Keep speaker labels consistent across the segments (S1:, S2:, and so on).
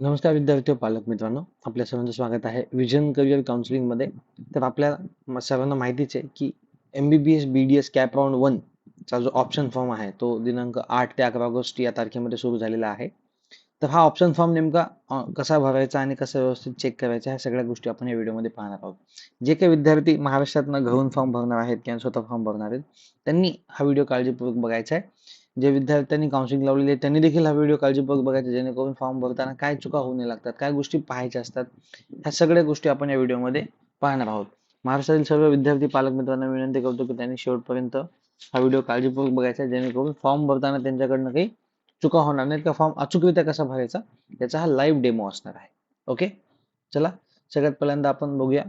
S1: नमस्कार विद्यार्थी पालक मित्रांनो. आपल्या सर्वांचं स्वागत आहे विजन करिअर काउन्सिलिंगमध्ये तर आपल्या म- सर्वांना माहितीच आहे की M B B S B D S cap round one चा जो ऑप्शन फॉर्म आहे तो दिनांक आठ ते अकरा ऑगस्ट या तारखेमध्ये सुरू झालेला आहे. तर हा ऑप्शन फॉर्म नेमका कसा भरायचा आणि कसा व्यवस्थित चेक करायचा ह्या सगळ्या गोष्टी आपण या व्हिडिओमध्ये पाहणार आहोत. जे काही विद्यार्थी महाराष्ट्रातनं घरून फॉर्म भरणार आहेत किंवा स्वतः फॉर्म भरणार आहेत त्यांनी हा व्हिडिओ काळजीपूर्वक बघायचा आहे. जे विद्यार्थ्यांनी काउन्सिलिंग लावलेली आहे त्यांनी देखील हा व्हिडिओ काळजीपूर्वक बघायचा जेणेकरून फॉर्म भरताना काय चुका होऊ नये लागतात काय गोष्टी पाहायच्या असतात ह्या सगळ्या गोष्टी आपण या व्हिडिओमध्ये पाहणार आहोत. महाराष्ट्रातील सर्व विद्यार्थी पालक मित्रांना विनंती करतो की त्यांनी शेवटपर्यंत हा व्हिडिओ काळजीपूर्वक बघायचा जेणेकरून फॉर्म भरताना त्यांच्याकडनं काही चुका होणार नाहीत का फॉर्म अचूकरित्या कसा भरायचा याचा हा लाईव्ह डेमो असणार आहे. ओके चला सगळ्यात पहिल्यांदा आपण बघूया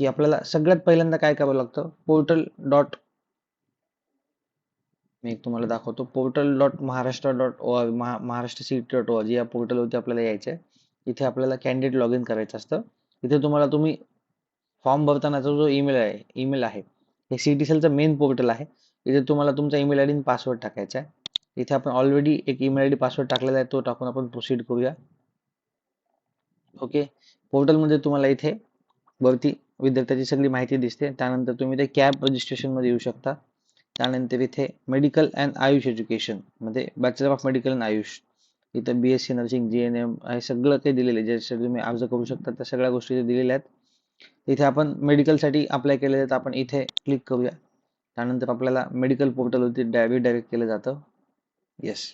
S1: की आपल्याला सगळ्यात पहिल्यांदा काय करावं लागतं? पोर्टल डॉट मी एक तुम्हाला दाखवतो. Portal dot Maharashtra dot O Maha Maharashtra C dot O R G या पोर्टलवरती आपल्याला यायचं आहे इथे आपल्याला कॅन्डिडेट लॉग इन करायचं असतं. इथे तुम्हाला तुम्ही फॉर्म भरतानाचा जो ईमेल आहे ईमेल आहे हे सी टी सेलचं मेन पोर्टल आहे. इथे तुम्हाला तुमचा ईमेल आय डी पासवर्ड टाकायचा आहे. इथे आपण ऑलरेडी एक ईमेल आय डी पासवर्ड टाकलेला आहे तो टाकून आपण प्रोसीड करूया. ओके? पोर्टलमध्ये तुम्हाला इथे वरती विद्यार्थ्याची सगळी माहिती दिसते. त्यानंतर तुम्ही ते कॅब रजिस्ट्रेशनमध्ये येऊ शकता. त्यानंतर इथे मेडिकल अँड आयुष एज्युकेशनमध्ये bachelor of medical and AYUSH. इथं B S C nursing G N M हे सगळं काही दिलेलं आहे ज्याच्यासाठी तुम्ही अर्ज करू शकता त्या सगळ्या गोष्टी दिलेल्या आहेत. इथे आपण मेडिकलसाठी अप्लाय केले तर आपण इथे क्लिक करूया. त्यानंतर आपल्याला मेडिकल पोर्टलवरती डायरेक्ट केलं जातं. येस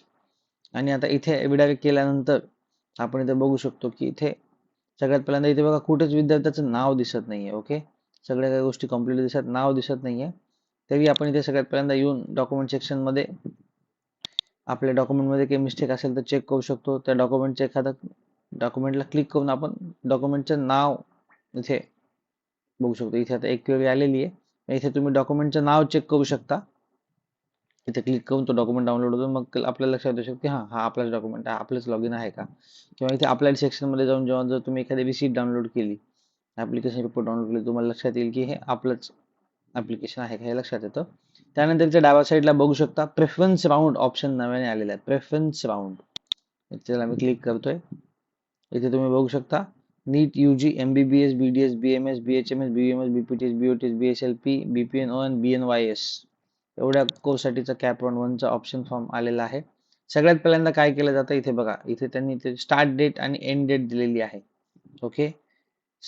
S1: आणि आता इथे डायरेक्ट केल्यानंतर आपण इथे बघू शकतो की इथे सगळ्यात पहिल्यांदा इथे बघा कुठेच विद्यार्थ्याचं नाव दिसत नाही आहे ओके सगळ्या काही गोष्टी कंप्लीट दिसत नाव दिसत नाहीये. तरी आपण इथे सगळ्यात पहिल्यांदा येऊन डॉक्युमेंट सेक्शनमध्ये आपल्या डॉक्युमेंटमध्ये काही मिस्टेक असेल तर चेक करू शकतो. त्या डॉक्युमेंटच्या एखादा डॉक्युमेंटला क्लिक करून आपण डॉक्युमेंटचं नाव इथे बघू शकतो. इथे आता एक क्वेरी आलेली आहे. इथे तुम्ही डॉक्युमेंटचं नाव चेक करू शकता. इथे क्लिक करून तो डॉक्युमेंट डाउनलोड होतो. मग आपल्याला लक्षात येऊ शकते हा हा आपलाच डॉक्युमेंट आहे. आपलंच लॉग इन आहे का? किंवा इथे आपल्या सेक्शनमध्ये जाऊन जेव्हा जर तुम्ही एखादी रिसीट डाउनलोड केली ॲप्लिकेशन रिपोर्ट डाउनलोड केली तुम्हाला लक्षात येईल की हे आपलंच ऍप्लिकेशन आहे का हे लक्षात येतं. त्यानंतर डाव्या साईडला बघू शकता प्रेफरन्स राऊंड ऑप्शन नव्याने आलेला आहे. प्रेफरन्स राऊंड त्याला मी क्लिक करतोय. इथे तुम्ही बघू शकता. NEET U G M B B S B D S B M S B H M S B M S B P T S B O T S B S L P B P N O N B N Y S एवढ्या कोर्ससाठीचा cap one वनचा option form आलेला आहे. सगळ्यात पहिल्यांदा काय केलं जातं? इथे बघा. इथे त्यांनी स्टार्ट डेट आणि एंड डेट दिलेली आहे. ओके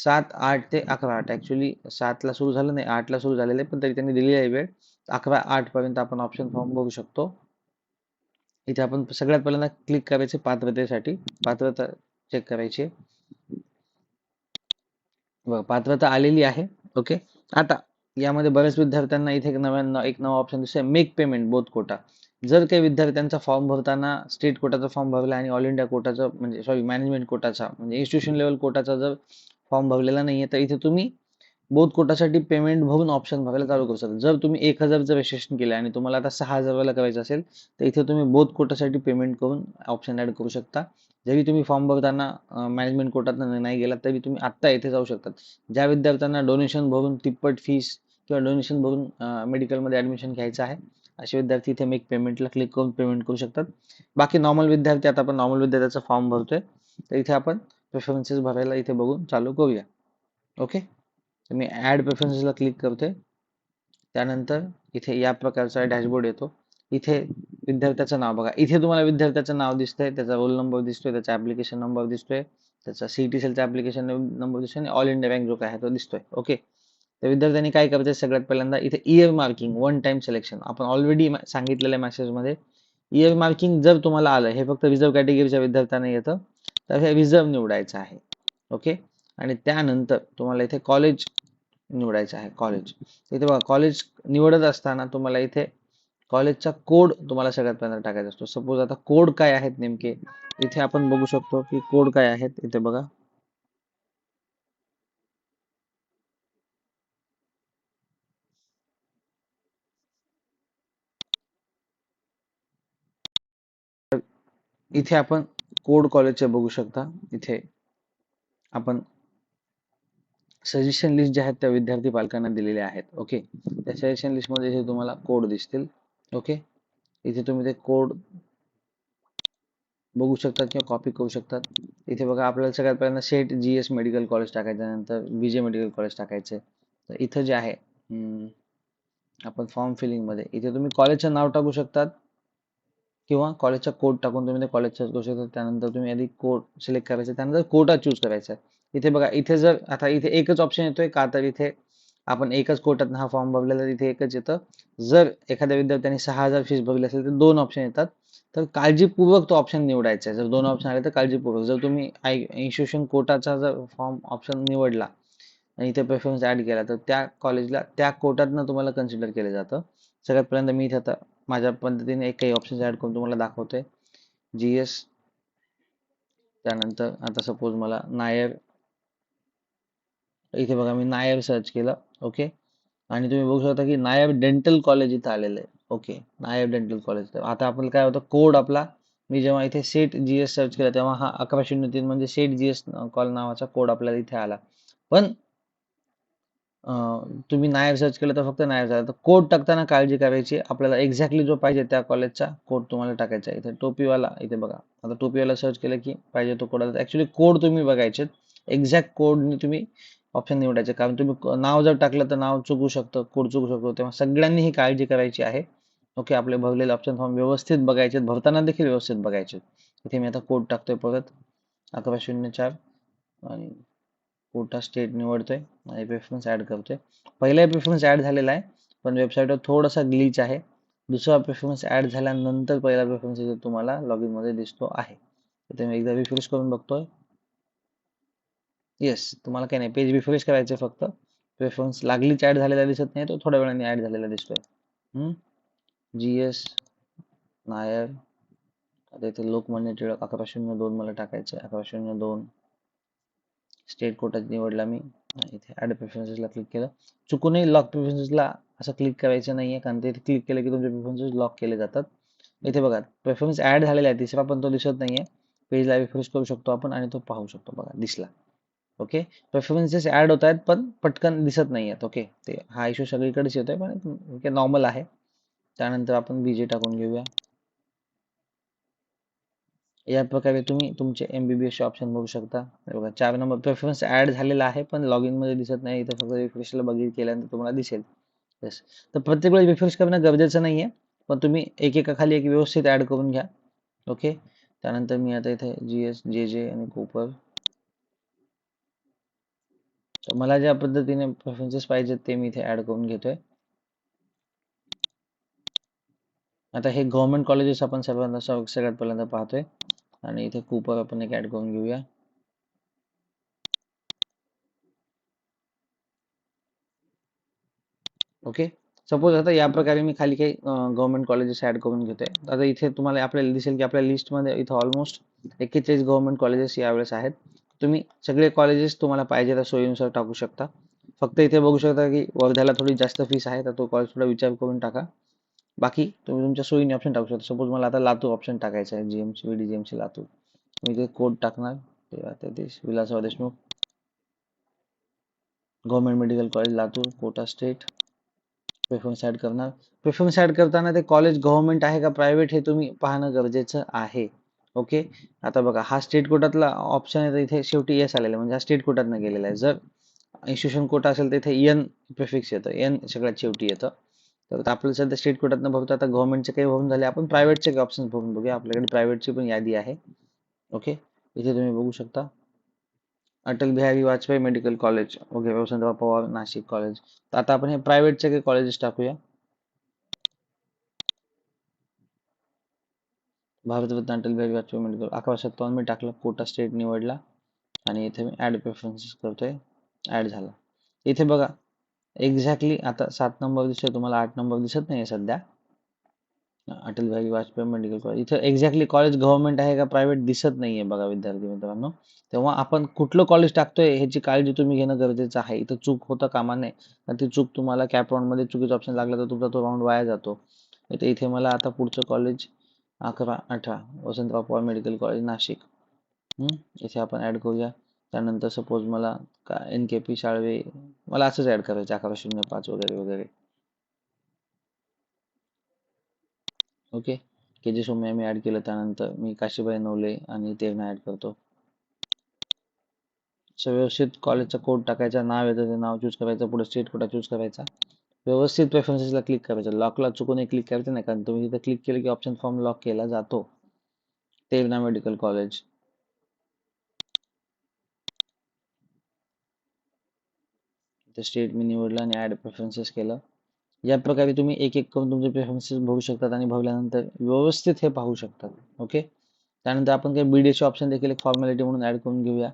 S1: सात आठ ते अकरा आठ. ऍक्च्युली सातला सुरू झालं नाही आठला सुरू झालेलं आहे पण तरी त्यांनी दिलेली आहे वेळ. अकरा आठ पर्यंत आपण ऑप्शन फॉर्म बघू शकतो. इथे आपण सगळ्यात पहिल्यांदा क्लिक करायचे पात्रतेसाठी. पात्रता चेक करायची आहे. पात्रता आलेली आहे. ओके आता यामध्ये बऱ्याच विद्यार्थ्यांना इथे एक नव्यानं एक नवा ऑप्शन दिसतोय. Make payment both quota. जर काही विद्यार्थ्यांचा फॉर्म भरताना स्टेट कोटाचा फॉर्म भरला आणि ऑल इंडिया कोटाचा म्हणजे सॉरी मॅनेजमेंट कोटाचा म्हणजे इन्स्टिट्यूशन लेवल कोटाचा जर फॉर्म भरलेला नाहीये तर इथे तुम्ही बोध कोटासाठी पेमेंट भरून ऑप्शन भरायला चालू करू शकता. जर तुम्ही एक हजारचं रजिस्ट्रेशन केलं आणि तुम्हाला आता सहा हजाराला करायचं असेल तर इथे तुम्ही बोध कोटासाठी पेमेंट करून ऑप्शन ऍड करू शकता. जरी तुम्ही फॉर्म भरताना मॅनेजमेंट कोटात नाही गेला तरी तुम्ही आत्ता इथे जाऊ शकतात ज्या विद्यार्थ्यांना डोनेशन भरून तिप्पट फीस किंवा डोनेशन भरून मेडिकलमध्ये ऍडमिशन घ्यायचं आहे असे विद्यार्थी इथे मेक पेमेंटला क्लिक करून पेमेंट करू शकतात. बाकी नॉर्मल विद्यार्थी आता आपण नॉर्मल विद्यार्थ्याचा फॉर्म भरतोय तर इथे आपण प्रेफरन्सेस भरायला इथे बघून चालू करूया. ओके तर मी ऍड प्रेफरन्सेसला क्लिक करतोय. त्यानंतर इथे या प्रकारचा डॅशबोर्ड येतो. इथे विद्यार्थ्याचं नाव बघा. इथे तुम्हाला विद्यार्थ्याचं नाव दिसतंय त्याचा रोल नंबर दिसतोय त्याचा ऍप्लिकेशन नंबर दिसतोय त्याचा सीईटी सेलचा ऍप्लिकेशन नंबर दिसतोय आणि ऑल इंडिया बँक जो काय आहे तो दिसतोय. ओके तर विद्यार्थ्यांनी काय करायचं? सगळ्यात पहिल्यांदा इथे year marking one time selection आपण ऑलरेडी सांगितलेल्या मेसेजमध्ये इयर मार्किंग जर तुम्हाला आलं हे फक्त रिझर्व्ह कॅटेगरीच्या विद्यार्थ्यांना येतं तर हे रिझर्व निवडायचं आहे. ओके आणि त्यानंतर तुम्हाला इथे कॉलेज निवडायचं आहे कॉलेज इथे बघा कॉलेज निवडत असताना तुम्हाला इथे कॉलेजचा कोड तुम्हाला सगळ्यात पहिल्यांदा टाकायचा असतो. सपोज आता कोड काय आहेत नेमके? इथे आपण बघू शकतो की कोड काय आहेत? इथे बघा. इथे आपण कोड कॉलेजचे बघू शकता. इथे आपण सजेशन लिस्ट जे आहेत त्या विद्यार्थी पालकांना दिलेल्या आहेत. ओके त्या सजेशन लिस्टमध्ये इथे तुम्हाला कोड दिसतील. ओके इथे तुम्ही ते कोड बघू शकतात किंवा कॉपी करू शकतात. इथे बघा आपल्याला सगळ्यात पहिल्यांदा Seth G S medical college टाकायचं नंतर विजय मेडिकल कॉलेज टाकायचं तर इथं जे आहे आपण फॉर्म फिलिंगमध्ये इथे तुम्ही कॉलेजचं नाव टाकू शकतात. किंवा कॉलेजचा कोड टाकून तुम्ही ते कॉलेज सर्च करू शकता त्यानंतर तुम्ही आधी कोड सिलेक्ट करायचा त्यानंतर कोटा चूज करायचा. आहे इथे बघा इथे जर आता इथे एकच ऑप्शन येतोय का? तर इथे आपण एकच कोटात हा फॉर्म भरलेला तर इथे एकच येतं. जर एखाद्या विद्यार्थ्याने सहा हजार फीस भरली असेल तर दोन ऑप्शन येतात. तर काळजीपूर्वक तो ऑप्शन निवडायचा आहे. जर दोन ऑप्शन आले तर काळजीपूर्वक. जर तुम्ही इन्स्टिट्यूशन कोटाचा जर फॉर्म ऑप्शन निवडला आणि इथे प्रेफरन्स ऍड केला तर त्या कॉलेजला त्या कोटातनं तुम्हाला कन्सिडर केलं जातं. सगळ्यात पहिल्यांदा मी इथे आता माझ्या पद्धतीने एक काही ऑप्शन ऍड करून तुम्हाला दाखवतोय. जी एस त्यानंतर आता सपोज मला नायर इथे बघा मी नायर सर्च केलं ओके आणि तुम्ही बघू शकता की नायब डेंटल कॉलेज इथं आलेलं आहे ओके नायब डेंटल कॉलेज आता आपल्याला काय होतं कोड आपला मी जेव्हा इथे सेट जी एस सर्च केला तेव्हा हा अकरा शून्य तीन म्हणजे सेट जी एस कॉल नावाचा कोड आपल्याला इथे आला. पण तुम्ही नायर सर्च केलं तर फक्त नायर झालं. तर कोड टाकताना काळजी करायची. आपल्याला एक्झॅक्टली जो पाहिजे त्या कॉलेजचा कोड तुम्हाला टाकायचा आहे. इथे टोपीवाला इथे बघा. आता टोपीवाला सर्च केलं की पाहिजे तो कोड. ऍक्च्युली कोड तुम्ही बघायचे एक्झॅक्ट कोडने तुम्ही ऑप्शन निवडायचे. कारण तुम्ही नाव जर टाकलं तर नाव चुकू शकतं कोड चुकू शकतो. तेव्हा सगळ्यांनी ही काळजी करायची आहे. ओके आपले भरलेले ऑप्शन फॉर्म व्यवस्थित बघायचे भरताना देखील व्यवस्थित बघायचे इथे मी आता कोड टाकतोय परत. अकरा शून्य चार आणि कोटा स्टेट निवडतोय. आणि प्रेफरन्स ऍड करतोय. पहिला प्रेफरन्स ऍड झालेला आहे. पण वेबसाईटवर थोडासा ग्लिच आहे. दुसरा प्रेफरन्स ऍड झाल्यानंतर पहिला प्रेफरन्स इथे तुम्हाला लॉगमध्ये दिसतो आहे. तर मी एकदा रिफ्रेश करून बघतोय. येस तुम्हाला काही नाही. पेज रिफ्रेश करायचे फक्त. प्रेफरन्स लागलीच ऍड झालेला दिसत नाही. तो थोड्या वेळाने ऍड झालेला दिसतोय. जी एस नायर आता इथे लोकमान्य टिळक अकरा शून्य दोन मला टाकायचे अकरा शून्य दोन. स्टेट कोटात निवडला मी. इथे ऍड प्रेफरन्सेसला क्लिक केलं. चुकूनही लॉक प्रेफरन्सेसला असं क्लिक करायचं नाही आहे कारण ते क्लिक केलं की तुमचे प्रेफरन्सेस लॉक केले जातात. इथे बघा प्रेफरन्स ऍड झालेला आहे तिसरा पण तो दिसत नाही आहे पेजला रिफ्रेश करू शकतो आपण आणि तो पाहू शकतो बघा दिसला. ओके प्रेफरन्सेस ऍड होत आहेत पण पटकन दिसत नाही आहेत ओके ते हा इश्यू सगळीकडेच येतोय पण नॉर्मल आहे. त्यानंतर आपण बीजे टाकून घेऊया. या प्रकारे तुम्ही तुमचे एम बी बी एसचे ऑप्शन बघू शकता. बघा चार नंबर प्रेफरन्स ऍड झालेला आहे पण लॉग इनमध्ये दिसत नाही. इथे फक्त रिफ्रेशला बघित केल्यानंतर तुम्हाला दिसेल. येस तर प्रत्येक वेळेस रिफ्रेश करणं गरजेचं नाही आहे पण तुम्ही एक एकाखाली एक व्यवस्थित ऍड करून घ्या. ओके त्यानंतर मी आता इथे जी एस जे जे आणि कोपर तर मला ज्या पद्धतीने प्रेफरन्सेस पाहिजेत ते मी इथे ऍड करून घेतोय. आता हे गव्हर्नमेंट कॉलेजेस आपण सर्वांना सगळ्यात पहिल्यांदा पाहतोय. आणि इथे कूपर आपण एक ऍड करून घेऊया. ओके सपोज आता या प्रकारे मी खाली काही गव्हर्नमेंट कॉलेजेस ऍड करून घेतोय. आता इथे तुम्हाला आपल्याला दिसेल की आपल्या लिस्टमध्ये इथे ऑलमोस्ट एक्केचाळीस गव्हर्नमेंट कॉलेजेस यावेळेस आहेत. तुम्ही सगळे कॉलेजेस तुम्हाला पाहिजे त्या सोयीनुसार टाकू शकता. फक्त इथे बघू शकता की वर्ध्याला थोडी जास्त फीस आहे तर तो कॉलेज थोडा विचार करून टाका. बाकी तुम्ही तुमच्या सोयीने ऑप्शन टाकू शकता. सपोज मला आता लातूर ऑप्शन टाकायचं आहे जीएमसी व्ही जीएमसी लातूर. मी ते कोड टाकणार. तेरा देश Vilasrao Deshmukh. Government medical college Latur quota state preference add करणार. प्रेफरन्स ऍड करताना ते कॉलेज गव्हर्नमेंट आहे का प्रायव्हेट हे तुम्ही पाहणं गरजेचं आहे. ओके आता बघा हा स्टेट कोटातला ऑप्शन आहे तर इथे शेवटी एस आलेला आहे. म्हणजे हा स्टेट कोटातनं गेलेला आहे. जर इन्स्टिट्यूशन कोटा असेल तर इथे एन प्रिफिक्स येतं. एन सगळ्यात शेवटी येतं. तर आपल्याला सध्या स्टेट कोटातनं बघतो, आता गव्हर्नमेंटचे काही भरून झाले, आपण प्रायव्हेटचे काही ऑप्शन बघून बघूया. आपल्याकडे प्रायव्हेटची पण यादी आहे. ओके इथे तुम्ही बघू शकता. Atal Bihari Vajpayee medical college okay Vasantrao Pawar, Nashik college तर आता आपण हे प्रायव्हेटचे काही कॉलेजेस टाकूया. भारतरत्न अटल बिहारी वाजपेयी मेडिकल अकरा सत्तावन्न मी टाकलं, कोटा स्टेट निवडला. इथे मी प्रेफरन्सेस करतोय. ऍड झाला. इथे बघा एक्झॅक्टली आता सात नंबर दिसतोय तुम्हाला आठ नंबर दिसत नाही आहे सध्या. अटल बिहारी वाजपेयी मेडिकल कॉलेज इथं एक्झॅक्टली कॉलेज गव्हर्नमेंट आहे का प्रायव्हेट दिसत नाहीये बघा विद्यार्थी मित्रांनो. तेव्हा आपण कुठलं कॉलेज टाकतोय ह्याची काळजी तुम्ही घेणं गरजेचं आहे. इथं चूक होता कामा नये. कारण ती चूक तुम्हाला कॅप राऊंडमध्ये चुकीचं ऑप्शन लागला तर तुमचा तो राऊंड वाया जातो. इथे इथे मला आता पुढचं कॉलेज अकरा अठरा वसंतराव पवार मेडिकल कॉलेज नाशिक. इथे आपण ऍड करूया. त्यानंतर सपोज मला का एन के पी शाळवे मला असंच ऍड करायचं अकरा शून्य पाच वगैरे वगैरे. ओके के जे सोम्या मी ऍड केलं त्यानंतर मी काशीबाई नवले आणि तेरणा ऍड करतो. व्यवस्थित कॉलेजचा कोड टाकायचा नाव येतं ते नाव चूज करायचं पुढे स्टेट कोटा चूज करायचा. व्यवस्थित प्रेफरन्सेसला क्लिक करायचं. लॉकला चुकून क्लिक करायचं नाही कारण तुम्ही तिथे क्लिक केलं की ऑप्शन फॉर्म लॉक केला जातो. तेरणा मेडिकल कॉलेज स्टेट मी निवडलं आणि ॲड प्रेफरन्सेस केलं. या प्रकारे तुम्ही एक एक करून तुमचे प्रेफरन्सेस भरू शकतात आणि भरल्यानंतर व्यवस्थित हे पाहू शकतात. ओके त्यानंतर आपण काही बीडीएसचे ऑप्शन देखील एक फॉर्मॅलिटी म्हणून ऍड करून घेऊया.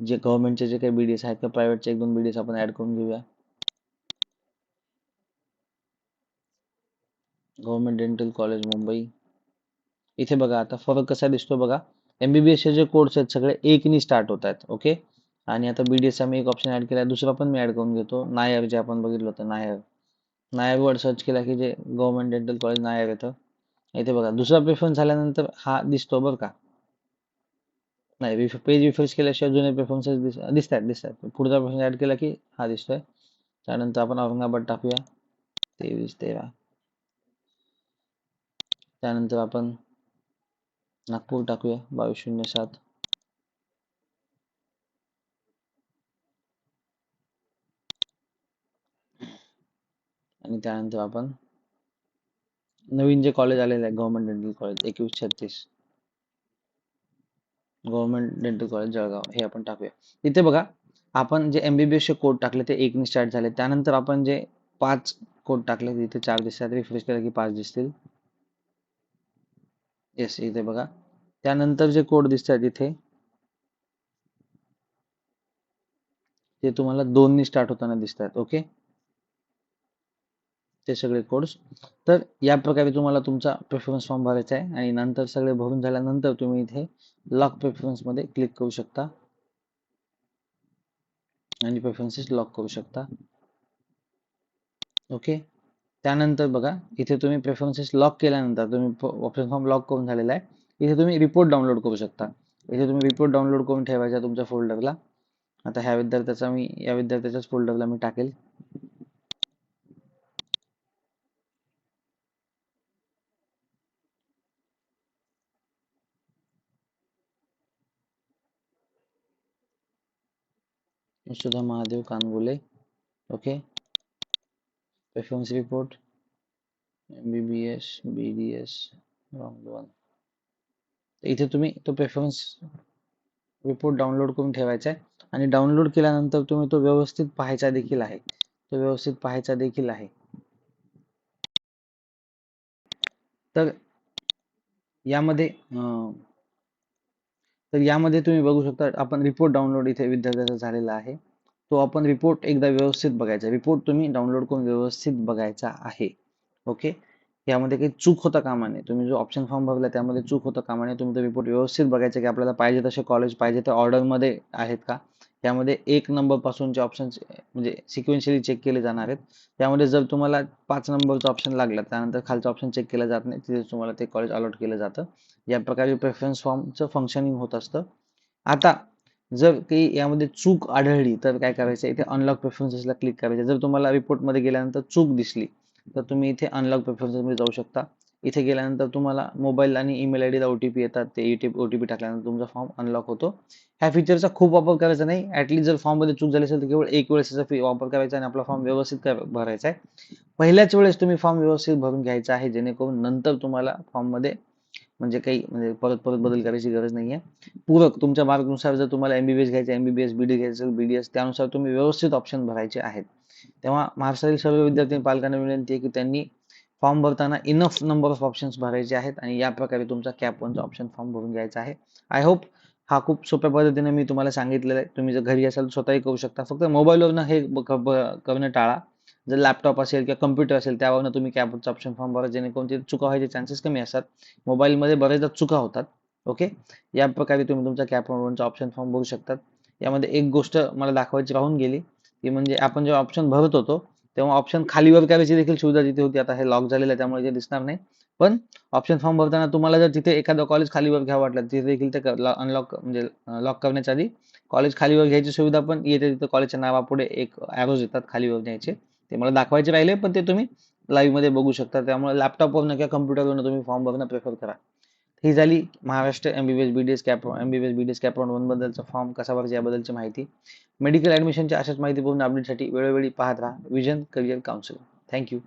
S1: जे गव्हर्नमेंटचे जे काही बीडीएस आहेत किंवा प्रायव्हेटचे एक दोन बीडीएस आपण ऍड करून घेऊया. गव्हर्नमेंट डेंटल कॉलेज मुंबई इथे बघा आता फरक कसा दिसतो बघा. एमबीबीएसचे जे कोर्स आहेत सगळे एकनी स्टार्ट होत आहेत. ओके आता बीडीएस मी एक ऑप्शन ऍड केला दुसरा पण मी ऍड करून घेतो. नायर जे आपण बघितलं होतं नायर नायर वर सर्च केला की जे गव्हर्नमेंट डेंटल कॉलेज नायर येतं. इथे बघा, दुसरा प्रेफरन्स झाल्यानंतर हा दिसतो बरं का. नाही पेज रिफ्रेश केल्याशिवाय जुने प्रेफरन्सेस दिस दिसत आहेत दिसत आहेत प्रेफरन्स ऍड केला की हा दिसतोय. त्यानंतर आपण औरंगाबाद टाकूया. तेवीस, तेरा. त्यानंतर आपण नागपूर टाकूया, बावीस, शून्य, सात. आणि त्यानंतर आपण नवीन जे कॉलेज आलेलं आहे गव्हर्नमेंट डेंटल कॉलेज एकवीस छत्तीस. गव्हर्नमेंट डेंटल कॉलेज जळगाव हे आपण टाकूया. इथे बघा आपण जे एमबीबीएस चे कोड टाकले ते एकने स्टार्ट झाले. त्यानंतर आपण जे पाच कोड टाकले तिथे चार दिसतात. रिफ्रेश केलं की पाच दिसतील. येस इथे बघा. त्यानंतर जे कोड दिसतात इथे ते तुम्हाला दोननी स्टार्ट होताना दिसतात ओके ते सगळे कोड्स तर या प्रकारे तुम्हाला तुमचा प्रेफरन्स फॉर्म भरायचा आहे आणि नंतर सगळे भरून झाल्यानंतर तुम्ही इथे लॉक प्रेफरन्समध्ये क्लिक करू शकता. आणि प्रेफरन्सेस लॉक करू शकता. ओके त्यानंतर बघा इथे तुम्ही प्रेफरन्सेस लॉक केल्यानंतर तुम्ही ऑप्शन फॉर्म लॉक करून झालेला आहे. इथे तुम्ही रिपोर्ट डाउनलोड करू शकता. इथे तुम्ही रिपोर्ट डाउनलोड करून ठेवायचा तुमच्या फोल्डरला आता ह्या विद्यार्थ्याचा मी या विद्यार्थ्याच्याच फोल्डरला मी टाकेल. Sudha Mahadev Kangule okay preference report MBBS BDS one इथे तुम्ही तो प्रेफरन्स रिपोर्ट डाउनलोड करून ठेवायचा आहे. आणि डाउनलोड केल्यानंतर तुम्ही तो व्यवस्थित पाहायचा देखील आहे. तो व्यवस्थित पाहायचा देखील आहे. तर यामध्ये तर यामध्ये तुम्ही बघू शकता आपण रिपोर्ट डाउनलोड इथे विद्यार्थ्याचा झालेला आहे. तो आपण रिपोर्ट एकदा व्यवस्थित बघायचा. रिपोर्ट तुम्ही डाउनलोड करून व्यवस्थित बघायचा आहे. ओके यामध्ये काही चूक होता कामा नये. तुम्ही जो ऑप्शन फॉर्म भरला त्यामध्ये चूक होता कामा नये. तुम्ही तो रिपोर्ट व्यवस्थित बघायचा की आपल्याला पाहिजे तसे कॉलेज पाहिजे त्या ऑर्डरमध्ये आहेत का? त्यामध्ये एक नंबर पासूनचे ऑप्शन म्हणजे सिक्वेन्शियली चेक केले जाणार आहेत. त्यामध्ये जर तुम्हाला पाच नंबरचा ऑप्शन लागला त्यानंतर खालचा ऑप्शन चेक केला जात नाही तिथे तुम्हाला ते कॉलेज अलॉट केलं जातं. या प्रकारे प्रेफरन्स फॉर्मचं फंक्शनिंग होत असतं. आता जर काही यामध्ये चूक आढळली तर काय करायचं? इथे अनलॉक प्रेफरन्सेसला क्लिक करायचं. जर तुम्हाला रिपोर्टमध्ये गेल्यानंतर चूक दिसली तर तुम्ही इथे अनलॉक प्रेफरन्सेसमध्ये जाऊ शकता. इथे गेल्यानंतर तुम्हाला मोबाईल आणि ईमेल आय डीला ओटीपी येतात. ते ओटीपी टाकल्यानंतर तुमचा फॉर्म अनलॉक होतो. ह्या फीचरचा खूप वापर करायचा नाही. ॲटलीस्ट जर फॉर्ममध्ये चूक झाली असेल तर केवळ एक वेळेस त्याचा वापर करायचा आणि आपला फॉर्म व्यवस्थित भरायचा आहे. पहिल्याच वेळेस तुम्ही फॉर्म व्यवस्थित भरून घ्यायचा आहे. जेणेकरून नंतर तुम्हाला फॉर्ममध्ये म्हणजे काही म्हणजे परत परत बदल करायची गरज नाही आहे पूरक तुमच्या मार्कनुसार जर तुम्हाला एमबीबीएस घ्यायचं एमबीबीएस बीडी घ्यायचं बीडीएस त्यानुसार तुम्ही व्यवस्थित ऑप्शन भरायचे आहेत. तेव्हा महाराष्ट्रातील सर्व विद्यार्थी पालकांना विनंती आहे की त्यांनी फॉर्म भरताना इनफ नंबर ऑफ ऑप्शन्स भरायचे आहेत आणि या प्रकारे तुमचा कॅप वनचा ऑप्शन फॉर्म भरून घ्यायचा आहे. आय होप हा खूप सोप्या पद्धतीने मी तुम्हाला सांगितलेलं आहे. तुम्ही जर घरी असाल स्वतःही करू शकता. फक्त मोबाईलवरनं हे करणं टाळा. जर लॅपटॉप असेल किंवा कम्प्युटर असेल त्यावरनं तुम्ही कॅबचा ऑप्शन फॉर्म भरा. जेणेकरून ते चुका व्हायचे चान्सेस कमी असतात. मोबाईलमध्ये बरेचदा चुका होतात. ओके या प्रकारे तुम्ही तुमचा कॅप वनचा ऑप्शन फॉर्म भरू शकतात. यामध्ये एक गोष्ट मला दाखवायची राहून गेली ती म्हणजे आपण जेव्हा ऑप्शन भरत होतो तेव्हा ऑप्शन खालीवर करायची देखील सुविधा जिथे होती. आता हे लॉक झालेलं आहे त्यामुळे ते दिसणार नाही. पण ऑप्शन फॉर्म भरताना तुम्हाला जर तिथे एखादं कॉलेज खालीवर घ्यावं वाटलं तिथे देखील ते अनलॉक म्हणजे लॉक करण्याच्या आधी कॉलेज खालीवर घ्यायची सुविधा पण येते. तिथे कॉलेजच्या नावापुढे एक ॲरोज येतात खालीवर घ्यायचे. ते मला दाखवायचे राहिले पण ते तुम्ही लाईव्हमध्ये बघू शकता. त्यामुळे लॅपटॉपवरनं किंवा कम्प्युटरवरनं तुम्ही फॉर्म भरणं प्रेफर करा. ही झाली Maharashtra MBBS BDS cap MBBS BDS cap one बद्दलचा फॉर्म कसा भरायचा याबद्दलची माहिती. मेडिकल ॲडमिशनच्या अशाच माहितीपूर्ण अपडेटसाठी वेळोवेळी पाहत राहा. Vision career council thank you